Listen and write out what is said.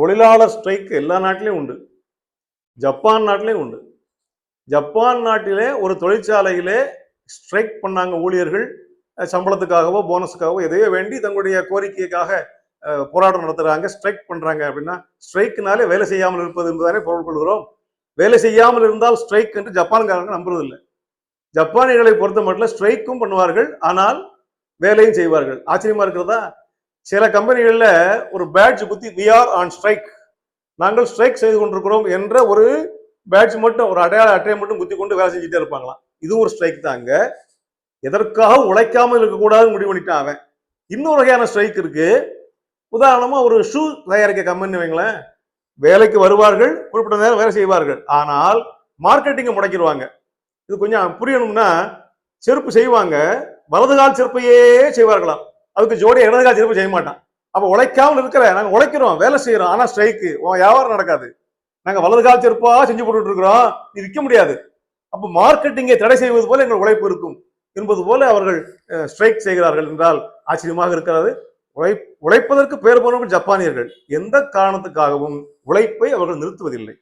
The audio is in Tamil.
தொழிலாளர் ஸ்ட்ரைக் எல்லா நாட்டிலையும் உண்டு. ஜப்பான் நாட்டிலையும் உண்டு. ஜப்பான் நாட்டிலே ஒரு தொழிற்சாலையிலே ஸ்ட்ரைக் பண்ணாங்க ஊழியர்கள் சம்பளத்துக்காகவோ போனஸுக்காகவோ எதையோ வேண்டி தங்களுடைய கோரிக்கைக்காக போராட்டம் நடத்துகிறாங்க ஸ்ட்ரைக் பண்ணுறாங்க அப்படின்னா ஸ்ட்ரைக்குனாலே வேலை செய்யாமல் இருப்பது என்பதானே பொருள் கொள்கிறோம். வேலை செய்யாமல் இருந்தால் ஸ்ட்ரைக் என்று ஜப்பான்காரங்க நம்புறதில்லை. ஜப்பானியர்களை பொறுத்த மட்டும் ஸ்ட்ரைக்கும் பண்ணுவார்கள் ஆனால் வேலையும் செய்வார்கள். ஆச்சரியமா இருக்கிறதா? சில கம்பெனிகளில் ஒரு பேட்ச் குத்தி வி ஆர் ஆன் ஸ்ட்ரைக் நாங்கள் ஸ்ட்ரைக் செய்து கொண்டிருக்கிறோம் என்ற ஒரு பேட்ச் மட்டும் ஒரு அடையாள அட்டையை மட்டும் குத்தி கொண்டு வேலை செஞ்சுட்டே இருப்பாங்களாம். இது ஒரு ஸ்ட்ரைக் தாங்க எதற்காக உழைக்காமல் இருக்கக்கூடாதுன்னு முடிவு பண்ணிட்டான் அவன். இன்னொரு வகையான ஸ்ட்ரைக் இருக்கு. உதாரணமாக ஒரு ஷூ தயாரிக்க கம்பெனி வைங்களேன். வேலைக்கு வருவார்கள் குறிப்பிட்ட நேரம் வேலை செய்வார்கள். ஆனால் மார்க்கெட்டிங்கை முடக்கிடுவாங்க. இது கொஞ்சம் புரியணும்னா செருப்பு செய்வாங்க. வலது கால் செருப்பையே செய்வார்களாம். அதுக்கு ஜோடி இடது கால் செய்ய மாட்டான். அப்போ உழைக்காமல் இருக்கிற நாங்கள் உழைக்கிறோம் வேலை செய்கிறோம் ஆனால் ஸ்ட்ரைக்கு வியாபாரம் நடக்காது. நாங்கள் வலது கால் செருப்பா செஞ்சு போட்டுட்டு இருக்கிறோம் இது விற்க முடியாது. அப்போ மார்க்கெட்டிங்கை தடை செய்வது போல எங்கள் உழைப்பு இருக்கும். என்பது போல அவர்கள் ஸ்ட்ரைக் செய்கிறார்கள் என்றால் ஆச்சரியமாக இருக்கிறது. உழை உழைப்பதற்கு பேர் போனவர்கள் ஜப்பானியர்கள். எந்த காரணத்துக்காகவும் உழைப்பை அவர்கள் நிறுத்துவதில்லை.